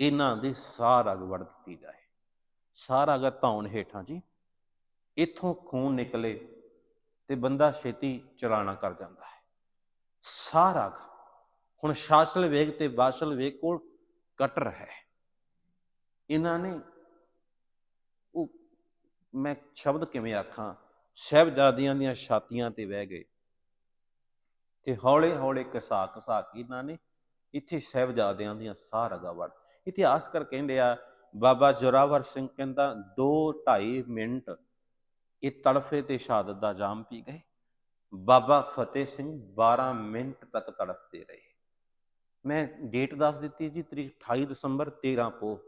ਇਹਨਾਂ ਦੀ ਸਾਰ ਰਗ ਵੜ ਦਿੱਤੀ ਜਾਏ। ਸਾਰਾ ਅਗਰ ਧੌਣ ਹੇਠਾਂ ਜੀ, ਇੱਥੋਂ ਖੂਨ ਨਿਕਲੇ ਤੇ ਬੰਦਾ ਛੇਤੀ ਚਲਾਣਾ ਕਰ ਜਾਂਦਾ ਹੈ। ਸਾਰਾ ਹੁਣ ਸ਼ਾਸਲ ਵੇਗ ਤੇ ਬਾਸ਼ਲ ਵੇਗ ਕੋਲ ਕਟਰ ਹੈ। ਇਹਨਾਂ ਨੇ ਉਹ, ਮੈਂ ਸ਼ਬਦ ਕਿਵੇਂ ਆਖਾਂ, ਸਹਿਬਜ਼ਾਦੀਆਂ ਦੀਆਂ ਛਾਤੀਆਂ ਤੇ ਬਹਿ ਗਏ। ਤੇ ਹੌਲੇ ਹੌਲੇ ਕਸਾ ਕਸਾ ਕੇ ਇਹਨਾਂ ਨੇ ਇੱਥੇ ਸਹਿਬਜ਼ਾਦਿਆਂ ਦੀਆਂ ਸਾਹ ਰਗਾ ਵੜ ਇਤਿਹਾਸ ਕਰ ਕਹਿੰਦੇ ਆ ਬਾਬਾ ਜੋਰਾਵਰ ਸਿੰਘ ਕਹਿੰਦਾ 2 2.5 ਮਿੰਟ ਇਹ ਤੜਫੇ ਤੇ ਸ਼ਹਾਦਤ ਦਾ ਜਾਮ ਪੀ ਗਏ। ਬਾਬਾ ਫਤਿਹ ਸਿੰਘ 12 ਮਿੰਟ ਤੱਕ ਤੜਫਦੇ ਰਹੇ। ਮੈਂ ਡੇਟ ਦੱਸ ਦਿੱਤੀ ਜੀ, ਤਰੀਕ 28 ਦਸੰਬਰ 13 ਪੋ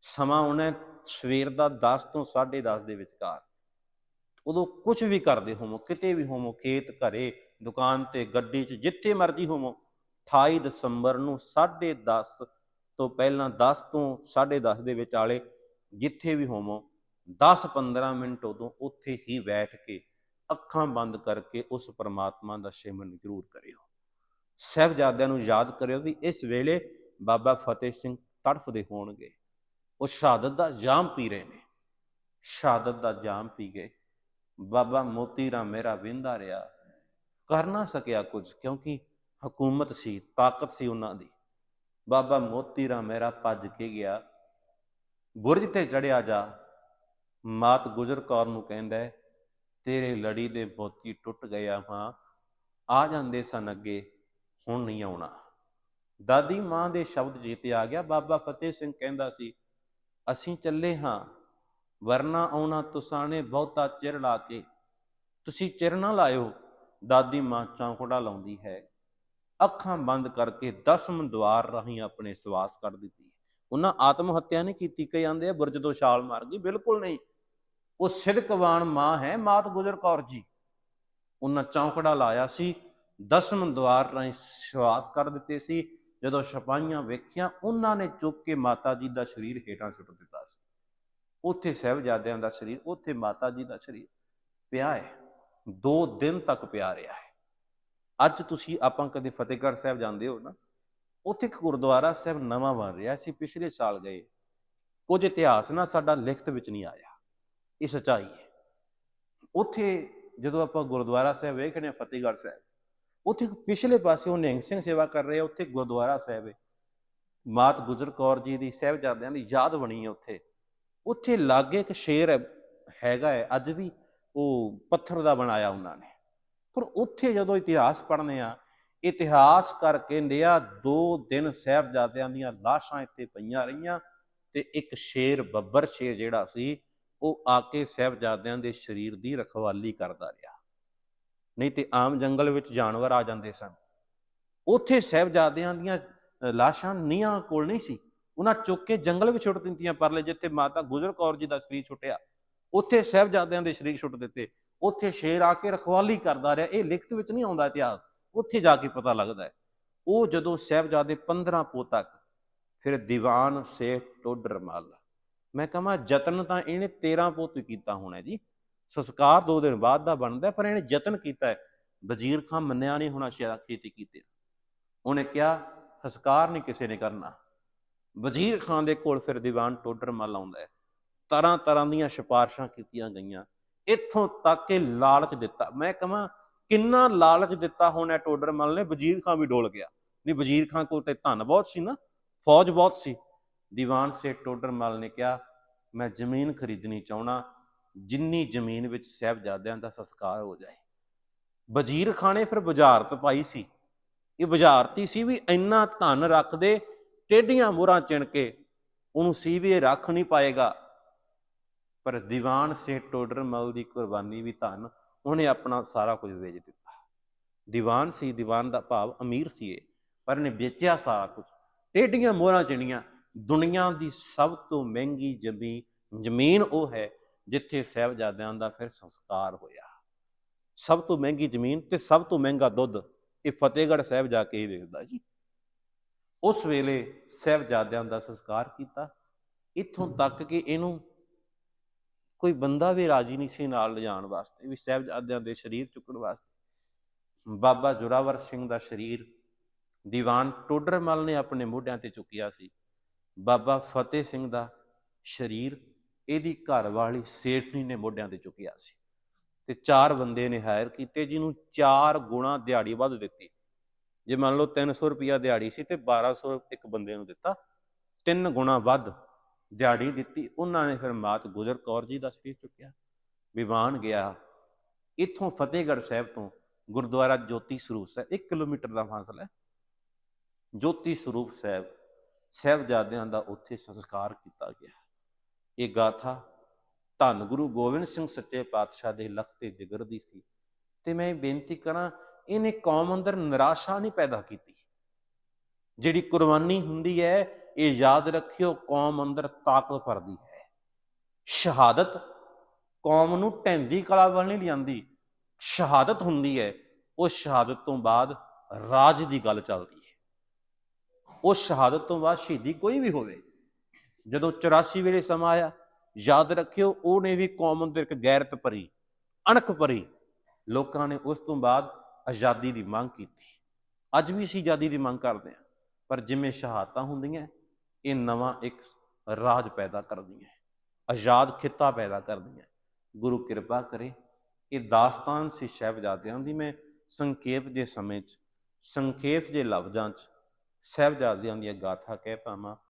ਸਮਾਂ ਉਹਨੇ ਸਵੇਰ ਦਾ 10 ਤੋਂ 10:30 ਦੇ ਵਿਚਕਾਰ। ਉਦੋਂ ਕੁਝ ਵੀ ਕਰਦੇ ਹੋਵੋ, ਕਿਤੇ ਵੀ ਹੋਵੋ, ਖੇਤ ਘਰੇ, ਦੁਕਾਨ ਤੇ, ਗੱਡੀ 'ਚ, ਜਿੱਥੇ ਮਰਜ਼ੀ ਹੋਵੋ 28 ਦਸੰਬਰ ਨੂੰ 10:30 ਤੋਂ ਪਹਿਲਾਂ 10 ਤੋਂ 10:30 ਦੇ ਵਿਚਾਲੇ ਜਿੱਥੇ ਵੀ ਹੋਵੋ 10-15 ਮਿੰਟ ਉਦੋਂ ਉੱਥੇ ਹੀ ਬੈਠ ਕੇ ਅੱਖਾਂ ਬੰਦ ਕਰਕੇ ਉਸ ਪਰਮਾਤਮਾ ਦਾ ਸਿਮਰਨ ਜ਼ਰੂਰ ਕਰਿਓ। ਸਹਿਬਜ਼ਾਦਿਆਂ ਨੂੰ ਯਾਦ ਕਰਿਓ ਵੀ ਇਸ ਵੇਲੇ ਬਾਬਾ ਫਤਿਹ ਸਿੰਘ ਤੜਫਦੇ ਹੋਣਗੇ। ਉਹ ਸ਼ਹਾਦਤ ਦਾ ਜਾਮ ਪੀ ਰਹੇ ਨੇ। ਸ਼ਹਾਦਤ ਦਾ ਜਾਮ ਪੀ ਗਏ। ਬਾਬਾ ਮੋਤੀ ਰਾਮ ਮੇਰਾ ਵਿੰਦਾ ਰਿਹਾ। ਕਰ ਨਾ ਸਕਿਆ ਕੁਝ ਕਿਉਂਕਿ ਹਕੂਮਤ ਸੀ, ਤਾਕਤ ਸੀ ਉਹਨਾਂ ਦੀ। ਬਾਬਾ ਮੋਤੀ ਰਾਮ ਮੇਰਾ ਭੱਜ ਕੇ ਗਿਆ। ਬੁਰਜ ਤੇ ਚੜਿਆ ਜਾ, ਮਾਤ ਗੁਜਰ ਕੌਰ ਨੂੰ ਕਹਿੰਦਾ, ਤੇਰੇ ਲੜੀ ਦੇ ਮੋਤੀ ਟੁੱਟ ਗਿਆ ਹਾਂ ਆ ਜਾਂਦੇ ਸਨ ਅੱਗੇ, ਹੁਣ ਨਹੀਂ ਆਉਣਾ। ਦਾਦੀ ਮਾਂ ਦੇ ਸ਼ਬਦ ਜੀਤੇ ਆ ਗਿਆ। ਬਾਬਾ ਫਤਿਹ ਸਿੰਘ ਕਹਿੰਦਾ ਸੀ, ਅਸੀਂ ਚੱਲੇ ਹਾਂ, ਵਰਨਾ ਆਉਣਾ ਤੁਸਾਂ ਬਹੁਤਾ ਚਿਰ ਲਾ ਕੇ। ਤੁਸੀਂ ਚਿਰ ਨਾ ਲਾਇਓ, ਦਾਦੀ ਮਾਂ ਚੌਂਕੜਾ ਲਾਉਂਦੀ ਹੈ। ਅੱਖਾਂ ਬੰਦ ਕਰਕੇ ਦਸਮ ਦਵਾਰ ਰਾਹੀਂ ਆਪਣੇ ਸਵਾਸ ਕੱਢ ਦਿੱਤੀ। ਉਹਨਾਂ ਆਤਮ ਹੱਤਿਆ ਨਹੀਂ ਕੀਤੀ ਕਈ ਆਂਦੇ ਆ, ਬੁਰਜ ਤੋਂ ਛਾਲ ਮਾਰ ਗਈ। ਬਿਲਕੁਲ ਨਹੀਂ। ਉਹ ਸਿਦਕਵਾਨ ਮਾਂ ਹੈ, ਮਾਤ ਗੁਜਰ ਕੌਰ ਜੀ। ਉਹਨਾਂ ਚੌਂਕੜਾ ਲਾਇਆ ਸੀ ਦਸਮ ਦਵਾਰ ਰਾਹੀਂ ਸਵਾਸ ਕਰ ਦਿੱਤੇ ਸੀ। ਜਦੋਂ ਸਿਪਾਹੀਆਂ ਵੇਖਿਆ, ਉਹਨਾਂ ਨੇ ਚੁੱਕ ਕੇ ਮਾਤਾ ਜੀ ਦਾ ਸਰੀਰ ਹੇਠਾਂ ਸੁੱਟ ਦਿੱਤਾ ਸੀ। ਉੱਥੇ ਸਹਿਬਜ਼ਾਦਿਆਂ ਦਾ ਸਰੀਰ, ਉੱਥੇ ਮਾਤਾ ਜੀ ਦਾ ਸਰੀਰ ਪਿਆ ਹੈ। ਦੋ ਦਿਨ ਤੱਕ ਪਿਆ ਰਿਹਾ ਹੈ। ਅੱਜ ਤੁਸੀਂ ਆਪਾਂ ਕਦੇ ਫਤਿਹਗੜ੍ਹ ਸਾਹਿਬ ਜਾਂਦੇ ਹੋ ਨਾ, ਉੱਥੇ ਇੱਕ ਗੁਰਦੁਆਰਾ ਸਾਹਿਬ ਨਵਾਂ ਬਣ ਰਿਹਾ ਸੀ, ਪਿਛਲੇ ਸਾਲ ਗਏ। ਕੁਝ ਇਤਿਹਾਸ ਨਾ ਸਾਡਾ ਲਿਖਤ ਵਿੱਚ ਨਹੀਂ ਆਇਆ। ਇਹ ਸਚਾਈ ਹੈ। ਉੱਥੇ ਜਦੋਂ ਆਪਾਂ ਗੁਰਦੁਆਰਾ ਸਾਹਿਬ ਵੇਖਦੇ ਹਾਂ, ਫਤਿਹਗੜ੍ਹ ਸਾਹਿਬ, ਉੱਥੇ ਪਿਛਲੇ ਪਾਸੇ ਉਹ ਨਿਹੰਗ ਸਿੰਘ ਸੇਵਾ ਕਰ ਰਹੇ ਆ, ਉੱਥੇ ਗੁਰਦੁਆਰਾ ਸਾਹਿਬ ਹੈ। ਮਾਤ ਗੁਜਰ ਕੌਰ ਜੀ ਦੀ ਸਾਹਿਬਜ਼ਾਦਿਆਂ ਦੀ ਯਾਦ ਬਣੀ ਹੈ ਉੱਥੇ। ਉੱਥੇ ਲਾਗੇ ਇੱਕ ਸ਼ੇਰ ਹੈਗਾ ਹੈ, ਅੱਜ ਵੀ ਉਹ ਪੱਥਰ ਦਾ ਬਣਾਇਆ ਉਹਨਾਂ ਨੇ। ਪਰ ਉੱਥੇ ਜਦੋਂ ਇਤਿਹਾਸ ਪੜ੍ਹਨੇ ਆ, ਇਤਿਹਾਸ ਕਰਕੇ ਨਿਆ ਦੋ ਦਿਨ ਸਾਹਿਬਜ਼ਾਦਿਆਂ ਦੀਆਂ ਲਾਸ਼ਾਂ ਇੱਥੇ ਪਈਆਂ ਰਹੀਆਂ ਤੇ ਇੱਕ ਸ਼ੇਰ, ਬੱਬਰ ਸ਼ੇਰ ਜਿਹੜਾ ਸੀ, ਉਹ ਆ ਕੇ ਸਾਹਿਬਜ਼ਾਦਿਆਂ ਦੇ ਸਰੀਰ ਦੀ ਰਖਵਾਲੀ ਕਰਦਾ ਰਿਹਾ। ਨਹੀਂ ਤੇ ਆਮ ਜੰਗਲ ਵਿੱਚ ਜਾਨਵਰ ਆ ਜਾਂਦੇ ਸਨ। ਉੱਥੇ ਸਾਹਿਬਜ਼ਾਦਿਆਂ ਦੀਆਂ ਲਾਸ਼ਾਂ ਨੀਆਂ ਕੋਲ ਨਹੀਂ ਸੀ। ਉਹਨਾਂ ਚੁੱਕ ਕੇ ਜੰਗਲ ਵਿੱਚ ਛੁੱਟ ਦਿੱਤੀਆਂ, ਪਰਲੇ ਜਿੱਥੇ ਮਾਤਾ ਗੁਜਰ ਕੌਰ ਜੀ ਦਾ ਸਰੀਰ ਛੁੱਟਿਆ ਉੱਥੇ ਸਾਹਿਬਜ਼ਾਦਿਆਂ ਦੇ ਸਰੀਰ ਛੁੱਟ ਦਿੱਤੇ। ਉੱਥੇ ਸ਼ੇਰ ਆ ਕੇ ਰਖਵਾਲੀ ਕਰਦਾ ਰਿਹਾ। ਇਹ ਲਿਖਤ ਵਿੱਚ ਨਹੀਂ ਆਉਂਦਾ ਇਤਿਹਾਸ। ਉੱਥੇ ਜਾ ਕੇ ਪਤਾ ਲੱਗਦਾ ਹੈ। ਉਹ ਜਦੋਂ ਸਾਹਿਬਜ਼ਾਦੇ 15 ਪੋ ਤੱਕ ਫਿਰ ਦੀਵਾਨ, ਸੇਠ ਟੋਡਰ ਮੱਲ ਮੈਂ ਕਹਾਂ, ਯਤਨ ਤਾਂ ਇਹਨੇ 13 ਪੋ ਤੋਂ ਕੀਤਾ ਹੋਣਾ ਜੀ। ਸੰਸਕਾਰ ਦੋ ਦਿਨ ਬਾਅਦ ਦਾ ਬਣਦਾ ਪਰ ਇਹਨੇ ਯਤਨ ਕੀਤਾ ਹੈ। ਵਜ਼ੀਰ ਖਾਨ ਮੰਨਿਆ ਨਹੀਂ ਹੋਣਾ ਸ਼ਾਇਦ ਖੇਤੀ ਕੀਤੇ ਉਹਨੇ ਕਿਹਾ, ਸੰਸਕਾਰ ਨਹੀਂ ਕਿਸੇ ਨੇ ਕਰਨਾ। ਵਜ਼ੀਰ ਖਾਨ ਦੇ ਕੋਲ ਫਿਰ ਦੀਵਾਨ ਟੋਡਰ ਮੱਲ ਆਉਂਦਾ ਹੈ। ਤਰ੍ਹਾਂ ਤਰ੍ਹਾਂ ਦੀਆਂ ਸਿਫਾਰਸ਼ਾਂ ਕੀਤੀਆਂ ਗਈਆਂ। ਇੱਥੋਂ ਤੱਕ ਕਿ ਲਾਲਚ ਦਿੱਤਾ। ਮੈਂ ਕਹਾਂ, ਕਿੰਨਾ ਲਾਲਚ ਦਿੱਤਾ ਹੋਣਾ ਟੋਡਰ ਮੱਲ ਨੇ। ਵਜ਼ੀਰ ਖਾਨ ਵੀ ਡੋਲ ਗਿਆ। ਨਹੀਂ, ਵਜ਼ੀਰ ਖਾਨ ਕੋਲ ਤੇ ਧਨ ਬਹੁਤ ਸੀ ਨਾ। ਫੌਜ ਬਹੁਤ ਸੀ। ਦੀਵਾਨ ਸੇਠ ਟੋਡਰਮਲ ਨੇ ਕਿਹਾ, ਮੈਂ ਜ਼ਮੀਨ ਖਰੀਦਣੀ ਚਾਹਣਾ ਜਿੰਨੀ ਜ਼ਮੀਨ ਵਿੱਚ ਸਾਹਿਬਜ਼ਾਦਿਆਂ ਦਾ ਸੰਸਕਾਰ ਹੋ ਜਾਏ। ਵਜ਼ੀਰ ਖਾਨੇ ਫਿਰ ਬੁਝਾਰਤ ਪਾਈ ਸੀ। ਇਹ ਬੁਝਾਰਤੀ ਸੀ ਵੀ ਇੰਨਾ ਧਨ ਰੱਖਦੇ ਟੇਡੀਆਂ ਮੋਹਰਾਂ ਚਿਣ ਕੇ ਉਹਨੂੰ ਸੀ ਵੀ ਇਹ ਰੱਖ ਨਹੀਂ ਪਾਏਗਾ। ਪਰ ਦੀਵਾਨ ਸਿੰਘ ਟੋਡਰਮਲ ਦੀ ਕੁਰਬਾਨੀ ਵੀ ਧਨ, ਉਹਨੇ ਆਪਣਾ ਸਾਰਾ ਕੁਝ ਵੇਚ ਦਿੱਤਾ। ਦੀਵਾਨ ਸੀ, ਦੀਵਾਨ ਦਾ ਭਾਵ ਅਮੀਰ ਸੀ ਇਹ, ਪਰ ਇਹਨੇ ਵੇਚਿਆ ਸਾਰਾ ਕੁਝ। ਟੇਡੀਆਂ ਮੋਹਰਾਂ ਚਿਣੀਆਂ ਦੁਨੀਆ ਦੀ ਸਭ ਤੋਂ ਮਹਿੰਗੀ ਜ਼ਮੀਨ ਜ਼ਮੀਨ ਉਹ ਹੈ ਜਿੱਥੇ ਸਾਹਿਬਜ਼ਾਦਿਆਂ ਦਾ ਫਿਰ ਸੰਸਕਾਰ ਹੋਇਆ। ਸਭ ਤੋਂ ਮਹਿੰਗੀ ਜ਼ਮੀਨ ਤੇ ਸਭ ਤੋਂ ਮਹਿੰਗਾ ਦੁੱਧ, ਇਹ ਫਤਿਹਗੜ੍ਹ ਸਾਹਿਬ ਜਾ ਕੇ ਹੀ ਵੇਖਦਾ ਜੀ। ਉਸ ਵੇਲੇ ਸਾਹਿਬਜ਼ਾਦਿਆਂ ਦਾ ਸੰਸਕਾਰ ਕੀਤਾ। ਇੱਥੋਂ ਤੱਕ ਕਿ ਇਹਨੂੰ ਕੋਈ ਬੰਦਾ ਵੀ ਰਾਜੀ ਨਹੀਂ ਸੀ ਨਾਲ ਲਿਜਾਣ ਵਾਸਤੇ, ਵੀ ਸਾਹਿਬਜ਼ਾਦਿਆਂ ਦੇ ਸਰੀਰ ਚੁੱਕਣ ਵਾਸਤੇ। ਬਾਬਾ ਜੁਰਾਵਰ ਸਿੰਘ ਦਾ ਸਰੀਰ ਦੀਵਾਨ ਟੋਡਰਮਲ ਨੇ ਆਪਣੇ ਮੋਢਿਆਂ ਤੇ ਚੁੱਕਿਆ ਸੀ। ਬਾਬਾ ਫਤਿਹ ਸਿੰਘ ਦਾ ਸਰੀਰ ਇਹਦੀ ਘਰ ਵਾਲੀ ਸੇਠਣੀ ਨੇ ਮੋਢਿਆਂ ਤੇ ਚੁੱਕਿਆ ਸੀ। ਤੇ ਚਾਰ ਬੰਦੇ ਨੇ ਹਾਇਰ ਕੀਤੇ, ਜਿਹਨੂੰ ਚਾਰ ਗੁਣਾ ਦਿਹਾੜੀ ਵੱਧ ਦਿੱਤੀ। ਜੇ ਮੰਨ ਲਓ 300 ਰੁਪਿਆ ਦਿਹਾੜੀ ਸੀ ਤੇ 1200 ਇੱਕ ਬੰਦੇ ਨੂੰ ਦਿੱਤਾ, ਤਿੰਨ ਗੁਣਾ ਵੱਧ ਦਿਹਾੜੀ ਦਿੱਤੀ, ਉਹਨਾਂ ਨੇ ਫਿਰ ਮਾਤ ਗੁਜਰ ਕੌਰ ਜੀ ਦਾ ਸਰੀਰ ਚੁੱਕਿਆ, ਵਿਵਾਨ ਗਿਆ। ਇੱਥੋਂ ਫਤਿਹਗੜ੍ਹ ਸਾਹਿਬ ਤੋਂ ਗੁਰਦੁਆਰਾ ਜੋਤੀ ਸਰੂਪ ਸਾਹਿਬ 1 ਕਿਲੋਮੀਟਰ ਦਾ ਫਾਸਲਾ ਹੈ। ਜੋਤੀ ਸਰੂਪ ਸਾਹਿਬ, ਸਾਹਿਬਜ਼ਾਦਿਆਂ ਦਾ ਉੱਥੇ ਸੰਸਕਾਰ ਕੀਤਾ ਗਿਆ। ਇਹ ਗਾਥਾ ਧੰਨ ਗੁਰੂ ਗੋਬਿੰਦ ਸਿੰਘ ਸੱਚੇ ਪਾਤਸ਼ਾਹ ਦੇ ਲਖ ਤੇ ਜਿਗਰ ਦੀ ਸੀ। ਤੇ ਮੈਂ ਇਹ ਬੇਨਤੀ ਕਰਾਂ, ਇਹਨੇ ਕੌਮ ਅੰਦਰ ਨਿਰਾਸ਼ਾ ਨਹੀਂ ਪੈਦਾ ਕੀਤੀ। ਜਿਹੜੀ ਕੁਰਬਾਨੀ ਹੁੰਦੀ ਹੈ ਇਹ ਯਾਦ ਰੱਖਿਓ, ਕੌਮ ਅੰਦਰ ਤਾਕਤ ਭਰਦੀ ਹੈ। ਸ਼ਹਾਦਤ ਕੌਮ ਨੂੰ ਢੈਂਦੀ ਕਲਾ ਵੱਲ ਨਹੀਂ ਲਿਆਂਦੀ। ਸ਼ਹਾਦਤ ਹੁੰਦੀ ਹੈ, ਉਸ ਸ਼ਹਾਦਤ ਤੋਂ ਬਾਅਦ ਰਾਜ ਦੀ ਗੱਲ ਚੱਲਦੀ ਹੈ। ਉਹ ਸ਼ਹਾਦਤ ਤੋਂ ਬਾਅਦ ਸ਼ਹੀਦੀ ਕੋਈ ਵੀ ਹੋਵੇ, ਜਦੋਂ 84 ਵੇਲੇ ਸਮਾਂ ਆਇਆ, ਯਾਦ ਰੱਖਿਓ, ਉਹਨੇ ਵੀ ਕੌਮ ਅੰਦਰ ਇੱਕ ਗੈਰਤ ਭਰੀ, ਅਣਖ ਭਰੀ। ਲੋਕਾਂ ਨੇ ਉਸ ਤੋਂ ਬਾਅਦ ਆਜ਼ਾਦੀ ਦੀ ਮੰਗ ਕੀਤੀ। ਅੱਜ ਵੀ ਅਸੀਂ ਆਜ਼ਾਦੀ ਦੀ ਮੰਗ ਕਰਦੇ ਹਾਂ, ਪਰ ਜਿਵੇਂ ਸ਼ਹਾਦਤਾਂ ਹੁੰਦੀਆਂ ਇਹ ਨਵਾਂ ਇੱਕ ਰਾਜ ਪੈਦਾ ਕਰਦੀਆਂ ਆਜ਼ਾਦ ਖਿੱਤਾ ਪੈਦਾ ਕਰਦੀਆਂ ਗੁਰੂ ਕਿਰਪਾ ਕਰੇ। ਇਹ ਦਾਸਤਾਨ ਸੀ ਸਾਹਿਬਜ਼ਾਦਿਆਂ ਦੀ। ਮੈਂ ਸੰਖੇਪ ਜੇ ਸਮੇਂ 'ਚ, ਸੰਖੇਪ ਜੇ ਲਫ਼ਜ਼ਾਂ 'ਚ ਸਾਹਿਬਜ਼ਾਦਿਆਂ ਦੀ ਗਾਥਾ ਕਹਿ ਪਾਵਾਂ।